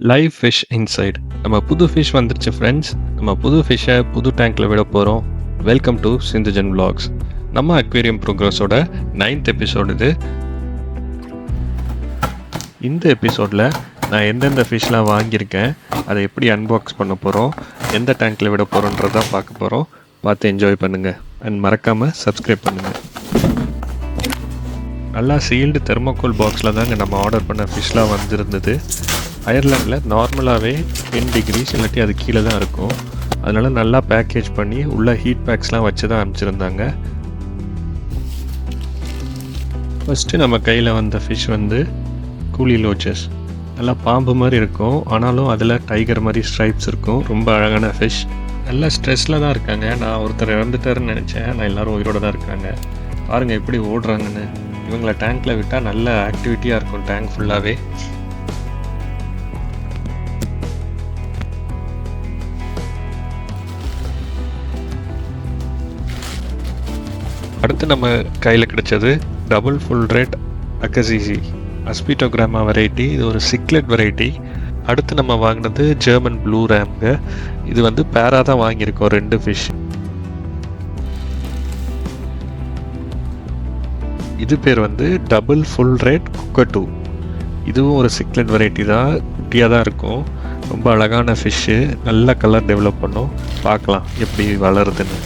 Live fish inside நம்ம புது fish வந்துருச்சு ஃப்ரெண்ட்ஸ் நம்ம புது ஃபிஷ்ஷை புது டேங்க்கில் விட போகிறோம் வெல்கம் டு சிந்துஜன் vlogs. நம்ம அக்வேரியம் ப்ரோக்ரஸோட நைன்த் எபிசோடு இது. இந்த எபிசோடில் நான் எந்தெந்த ஃபிஷ்லாம் வாங்கியிருக்கேன் அதை எப்படி அன்பாக்ஸ் பண்ண போகிறோம் எந்த டேங்க்கில் விட போகிறோன்றதான் பார்க்க போகிறோம் பார்த்து என்ஜாய் பண்ணுங்கள் அண்ட் மறக்காமல் சப்ஸ்கிரைப் பண்ணுங்கள் நல்லா சீல்டு தெர்மோகோல் பாக்ஸில் தாங்க நம்ம ஆர்டர் பண்ண ஃபிஷ்லாம் வந்திருந்தது. அயர்லாண்டில் நார்மலாகவே டென் டிகிரிஸ் இல்லாட்டி அது கீழே தான் இருக்கும். அதனால் நல்லா பேக்கேஜ் பண்ணி உள்ள ஹீட் பேக்ஸ்லாம் வச்சு தான் அனுப்பிச்சிருந்தாங்க. ஃபஸ்ட்டு நம்ம கையில் வந்த ஃபிஷ் வந்து கூலி லோச்சஸ் நல்லா பாம்பு மாதிரி இருக்கும். ஆனாலும் அதில் டைகர் மாதிரி ஸ்ட்ரைப்ஸ் இருக்கும். ரொம்ப அழகான ஃபிஷ் நல்லா ஸ்ட்ரெஸ்ஸில் தான் இருக்காங்க. நான் ஒருத்தர் இறந்துட்டாருன்னு நினச்சேன். நான் எல்லோரும் உயிரோடு தான் இருக்காங்க. பாருங்கள் எப்படி ஓடுறாங்கன்னு. இவங்கள டேங்க்கில் விட்டால் நல்ல ஆக்டிவிட்டியாக இருக்கும் டேங்க் ஃபுல்லாகவே அடுத்து நம்ம கையில் கிடைச்சது double full red agassizii apistogramma variety இது ஒரு சிக்லெட் வெரைட்டி அடுத்து நம்ம வாங்கினது ஜெர்மன் ப்ளூ ரேம்ங்க இது வந்து பேராக தான் வாங்கியிருக்கோம் ரெண்டு ஃபிஷ் இது பேர் வந்து டபுள் ஃபுல் ரேட் குக்கட்டு இதுவும் ஒரு சிக்லெட் வெரைட்டி தான் குட்டியாக தான் இருக்கும். ரொம்ப அழகான ஃபிஷ்ஷு நல்ல கலர் டெவலப் பண்ணும். பார்க்கலாம் எப்படி வளருதுன்னு.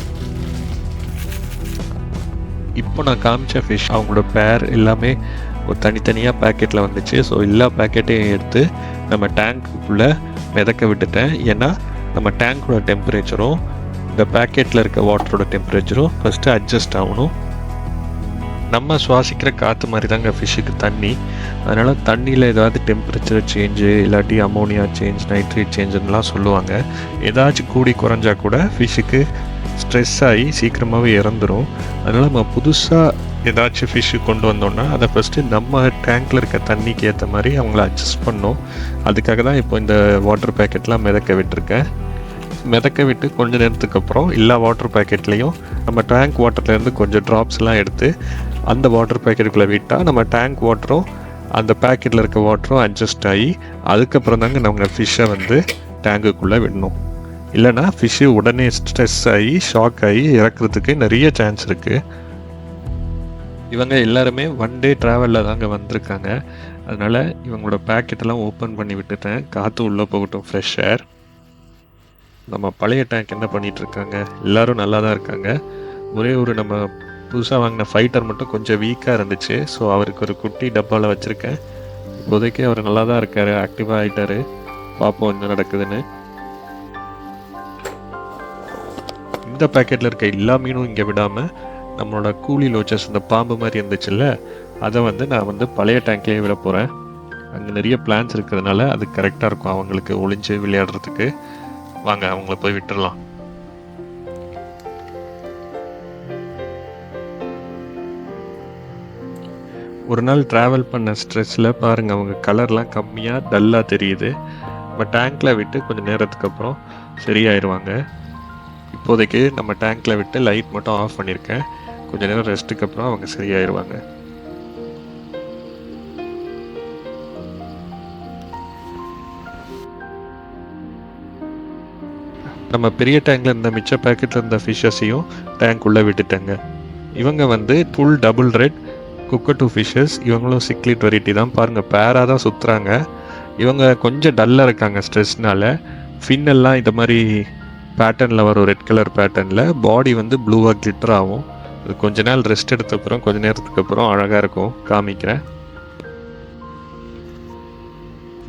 இப்போ நான் காமிச்ச ஃபிஷ் அவங்களோட பேர் எல்லாமே ஒரு தனித்தனியாக பேக்கெட்டில் வந்துச்சு. ஸோ எல்லா பேக்கெட்டையும் எடுத்து நம்ம டேங்க்குள்ளே மிதக்க விட்டுட்டேன். ஏன்னா நம்ம டேங்க்கோட டெம்பரேச்சரும் இந்த பேக்கெட்டில் இருக்க வாட்டரோட டெம்பரேச்சரும் ஃபஸ்ட்டு அட்ஜஸ்ட் ஆகணும். நம்ம சுவாசிக்கிற காற்று மாதிரி தாங்க ஃபிஷ்ஷுக்கு தண்ணி. அதனால் தண்ணியில் ஏதாவது டெம்பரேச்சர் சேஞ்சு இல்லாட்டி அமோனியா சேஞ்ச் நைட்ரேட் சேஞ்சுன்னெலாம் சொல்லுவாங்க. ஏதாச்சும் கூடி குறைஞ்சா கூட ஃபிஷ்ஷுக்கு ஸ்ட்ரெஸ் ஆகி சீக்கிரமாகவே இறந்துரும். அதனால் நம்ம புதுசாக ஏதாச்சும் ஃபிஷ்ஷு கொண்டு வந்தோம்னா அதை ஃபஸ்ட்டு நம்ம டேங்க்கில் இருக்க தண்ணிக்கு ஏற்ற மாதிரி அவங்கள அட்ஜஸ்ட் பண்ணோம். அதுக்காக தான் இப்போ இந்த வாட்டர் பேக்கெட்லாம் மிதக்க விட்டுருக்கேன். மிதக்க விட்டு கொஞ்ச நேரத்துக்கு அப்புறம் எல்லா வாட்டர் பேக்கெட்லேயும் நம்ம டேங்க் வாட்டர்லேருந்து கொஞ்சம் ட்ராப்ஸ்லாம் எடுத்து அந்த வாட்டர் பேக்கெட்டுக்குள்ளே விட்டால் நம்ம டேங்க் வாட்டரும் அந்த பேக்கெட்டில் இருக்க வாட்டரும் அட்ஜஸ்ட் ஆகி அதுக்கப்புறம் தாங்க நம்ம ஃபிஷ்ஷை வந்து டேங்குக்குள்ளே விடணும். இல்லைனா ஃபிஷ்ஷு உடனே ஸ்ட்ரெஸ் ஆகி ஷாக் ஆகி இறக்குறதுக்கு நிறைய சான்ஸ் இருக்குது இவங்க எல்லாருமே ஒன் டே ட்ராவலில் தாங்க வந்திருக்காங்க. அதனால் இவங்களோட பேக்கெட்டெல்லாம் ஓப்பன் பண்ணி விட்டுட்டேன். காற்று உள்ளே போகட்டும் ஃப்ரெஷ் ஏர் நம்ம பழைய டேங்க் என்ன பண்ணிகிட்ருக்காங்க எல்லோரும் நல்லா தான் இருக்காங்க. ஒரே ஒரு நம்ம புதுசாக வாங்கின ஃபைட்டர் மட்டும் கொஞ்சம் வீக்காக இருந்துச்சு. ஸோ அவருக்கு ஒரு குட்டி டப்பாவில் வச்சுருக்கேன். இப்போதைக்கு அவர் நல்லா தான் இருக்கார் ஆக்டிவாக ஆகிட்டாரு பார்ப்போம் என்ன நடக்குதுன்னு. இந்த பேக்கெட்டில் இருக்க எல்லா மீனும் இங்கே விடாமல் நம்மளோட கூலி லோச்சஸ் இந்த பாம்பு மாதிரி இருந்துச்சுல்ல அதை வந்து நான் வந்து பழைய டேங்க்லேயே விட போகிறேன் அங்கே நிறைய பிளான்ஸ் இருக்கிறதுனால அது கரெக்டாக இருக்கும் அவங்களுக்கு ஒளிஞ்சு விளையாடுறதுக்கு. வாங்க அவங்கள போய் விட்டுறலாம். ஒரு நாள் ட்ராவல் பண்ண ஸ்ட்ரெஸ்ஸில் பாருங்கள் அவங்க கலர்லாம் கம்மியாக டல்லாக தெரியுது. நம்ம டேங்க்கில் விட்டு கொஞ்சம் நேரத்துக்கு அப்புறம் சரியாயிருவாங்க. இப்போதைக்கு நம்ம டேங்க்கில் விட்டு லைட் மட்டும் ஆஃப் பண்ணியிருக்கேன் கொஞ்சம் நேரம் ரெஸ்ட்டுக்கு அப்புறம் அவங்க சரியாயிருவாங்க. நம்ம பெரிய டேங்க்ல இருந்த மிச்ச பேக்கெட்டில் இருந்த ஃபிஷ்ஷஸையும் டேங்க் உள்ளே விட்டுட்டேங்க. இவங்க வந்து full double red cooker two fishes இவங்களும் சிக்லிட் வெரைட்டி தான். பாருங்கள் பேராக தான் சுற்றுறாங்க இவங்க கொஞ்சம் டல்லாக இருக்காங்க ஸ்ட்ரெஸ்னால ஃபின்னெல்லாம் இந்த மாதிரி பேட்டர்னில் வரும் ரெட் கலர் பேட்டர்னில் பாடி வந்து ப்ளூவாக கிளிட்டர் ஆகும். அது கொஞ்ச நாள் ரெஸ்ட் எடுத்த அப்புறம் கொஞ்ச நேரத்துக்கு அப்புறம் அழகாக இருக்கும். காமிக்கிறேன்.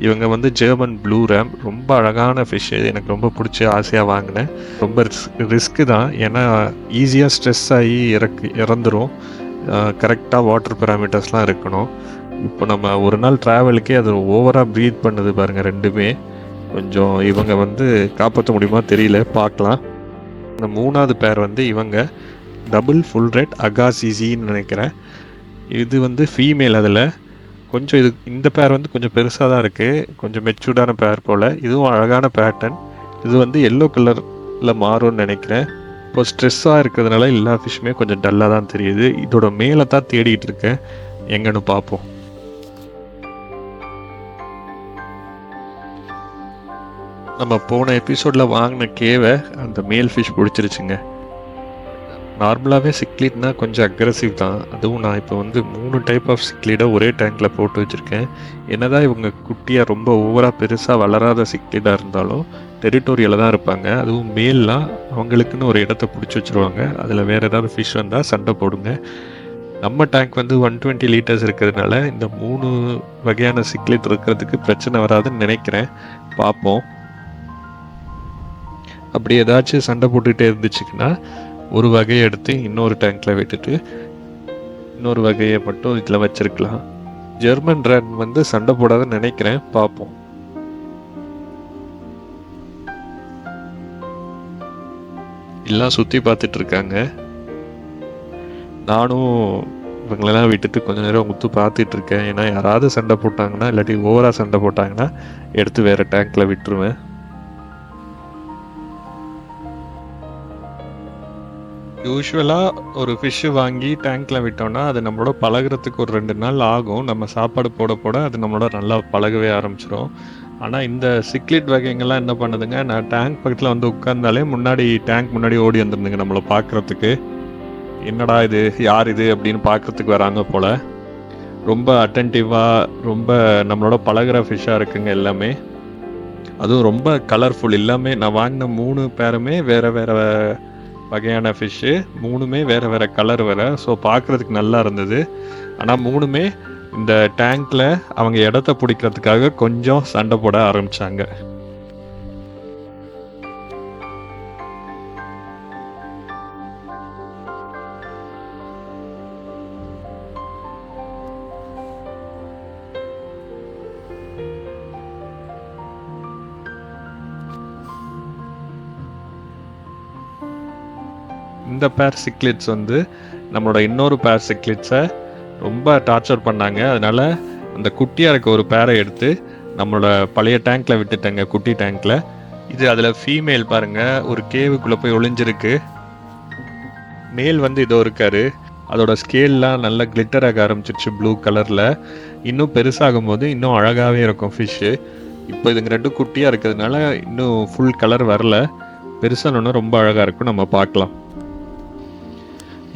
இவங்க வந்து ஜெர்மன் ப்ளூ ரேம் ரொம்ப அழகான ஃபிஷ்ஷு எனக்கு ரொம்ப பிடிச்சி ஆசையாக வாங்கினேன். ரொம்ப ரிஸ்க்கு தான். ஏன்னா ஈஸியாக ஸ்ட்ரெஸ் ஆகி இறக்கு இறந்துடும் கரெக்டாக வாட்டர் பேராமீட்டர்ஸ்லாம் இருக்கணும். இப்போ நம்ம ஒரு நாள் ட்ராவலுக்கே அது ஓவராக ப்ரீத் பண்ணுது பாருங்கள் ரெண்டுமே. கொஞ்சம் இவங்க வந்து காப்பாற்ற முடியுமா தெரியல பார்க்கலாம். இந்த மூணாவது பேர் வந்து இவங்க டபுள் ஃபுல் ரெட் அகாசிசின்னு நினைக்கிறேன். இது வந்து ஃபீமேல் அதில். கொஞ்சம் இது இந்த பேர் வந்து கொஞ்சம் பெருசாக தான் இருக்குது கொஞ்சம் மெச்சூர்டான பேர் போல். இதுவும் அழகான பேட்டர்ன் இது வந்து எல்லோ கலரில் மாறும்னு நினைக்கிறேன். இப்போ ஸ்ட்ரெஸ்ஸாக இருக்கிறதுனால எல்லா ஃபிஷ்ஷுமே கொஞ்சம் டல்லாக தான் தெரியுது. இதோட மேலே தான் தேடிட்டு இருக்கேன். எங்கன்னு பார்ப்போம். நம்ம போன எபிசோடில் வாங்கின கேவை அந்த மேல் ஃபிஷ் பிடிச்சிருச்சுங்க. நார்மலாகவே சிக்லீட்னா கொஞ்சம் அக்ரஸிவ் தான். அதுவும் நான் இப்போ வந்து மூணு டைப் ஆஃப் சிக்லீடை ஒரே டேங்க்கில் போட்டு வச்சுருக்கேன். என்னதான் இவங்க குட்டியாக ரொம்ப ஓவராக பெருசாக வளராத சிக்லீடாக இருந்தாலும் டெரிட்டோரியில் தான் இருப்பாங்க. அதுவும் மேல்லாம் அவங்களுக்குன்னு ஒரு இடத்த பிடிச்சி வச்சுருவாங்க. அதில் வேறு ஏதாவது ஃபிஷ் வந்தால் சண்டை போடுங்க. நம்ம டேங்க் வந்து ஒன் டுவெண்ட்டி லிட்டர்ஸ் இருக்கிறதுனால இந்த மூணு வகையான சிக்லெட் இருக்கிறதுக்கு பிரச்சனை வராதுன்னு நினைக்கிறேன். பார்ப்போம். அப்படி ஏதாச்சும் சண்டை போட்டுக்கிட்டே இருந்துச்சுன்னா ஒரு வகையை எடுத்து இன்னொரு டேங்க்கில் விட்டுட்டு இன்னொரு வகையை மட்டும் இதில் வச்சிருக்கலாம். ஜெர்மன் ரன் வந்து சண்டை போடாதுன்னு நினைக்கிறேன். பார்ப்போம். எல்லாம் சுற்றி பார்த்துட்டு இருக்காங்க. நானும் இவங்களெல்லாம் விட்டுட்டு கொஞ்ச நேரம் முத்து பார்த்துட்டு இருக்கேன். ஏன்னா யாராவது சண்டை போட்டாங்கன்னா இல்லாட்டி ஓவராக சண்டை போட்டாங்கன்னா எடுத்து வேறு டேங்க்கில் விட்டுருவேன். யூஸ்வலாக ஒரு ஃபிஷ்ஷு வாங்கி டேங்க்கில் விட்டோம்னா அது நம்மளோட பழகுறதுக்கு ஒரு ரெண்டு நாள் ஆகும். நம்ம சாப்பாடு போட போட அது நம்மளோட நல்லா பழகவே ஆரம்பிச்சிடும் ஆனால் இந்த சிக்லிட் வகைங்கள்லாம் என்ன பண்ணுதுங்க? நான் டேங்க் பக்கத்தில் வந்து உட்கார்ந்தாலே முன்னாடி டேங்க் முன்னாடி ஓடி வந்துருந்துங்க நம்மளை பார்க்குறதுக்கு என்னடா இது? யார் இது? அப்படின்னு பார்க்குறதுக்கு வராங்க போல். ரொம்ப அட்டன்டிவாக ரொம்ப நம்மளோட பழகுற ஃபிஷ்ஷாக இருக்குங்க எல்லாமே. அதுவும் ரொம்ப கலர்ஃபுல் எல்லாமே நான் வாங்கின மூணு பேருமே வேறு வேறு வகையான ஃபிஷ்ஷு மூணுமே வேறு வேறு கலர் வேறு. ஸோ பார்க்குறதுக்கு நல்லா இருந்தது. ஆனால் மூணுமே இந்த டேங்க்கில் அவங்க இடத்த பிடிக்கிறதுக்காக கொஞ்சம் சண்டை போட ஆரம்பித்தாங்க இந்த பேர் சிக்லிட்ஸ் வந்து நம்மளோட இன்னொரு பேர் சிக்லிட்ஸை ரொம்ப டார்ச்சர் பண்ணாங்க. அதனால் அந்த குட்டியாக இருக்க ஒரு பேரை எடுத்து நம்மளோட பழைய டேங்க்கில் விட்டுட்டேங்க குட்டி டேங்க்கில் இது அதில் ஃபீமேல் பாருங்க ஒரு கேவுக்குள்ளே போய் ஒளிஞ்சிருக்கு. மேல் வந்து இதோ இருக்காரு. அதோட ஸ்கேல்லாம் நல்லா கிளிட்டர் ஆக ஆரம்பிச்சிருச்சு ப்ளூ கலரில் இன்னும் பெருசாகும் போது இன்னும் அழகாகவே இருக்கும் ஃபிஷ்ஷு இப்போ இதுங்க ரெண்டும் குட்டியாக இருக்கிறதுனால இன்னும் ஃபுல் கலர் வரல. பெருசானோன்னா ரொம்ப அழகாக இருக்கும் நம்ம பார்க்கலாம்.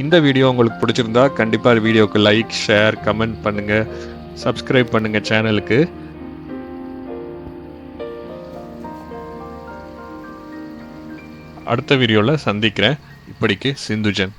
இந்த வீடியோ உங்களுக்கு பிடிச்சிருந்தா கண்டிப்பாக வீடியோவுக்கு லைக் ஷேர் கமெண்ட் பண்ணுங்கள் சப்ஸ்கிரைப் பண்ணுங்கள் சேனலுக்கு அடுத்த வீடியோவில் சந்திக்கிறேன். இப்படிக்கு சிந்துஜன்.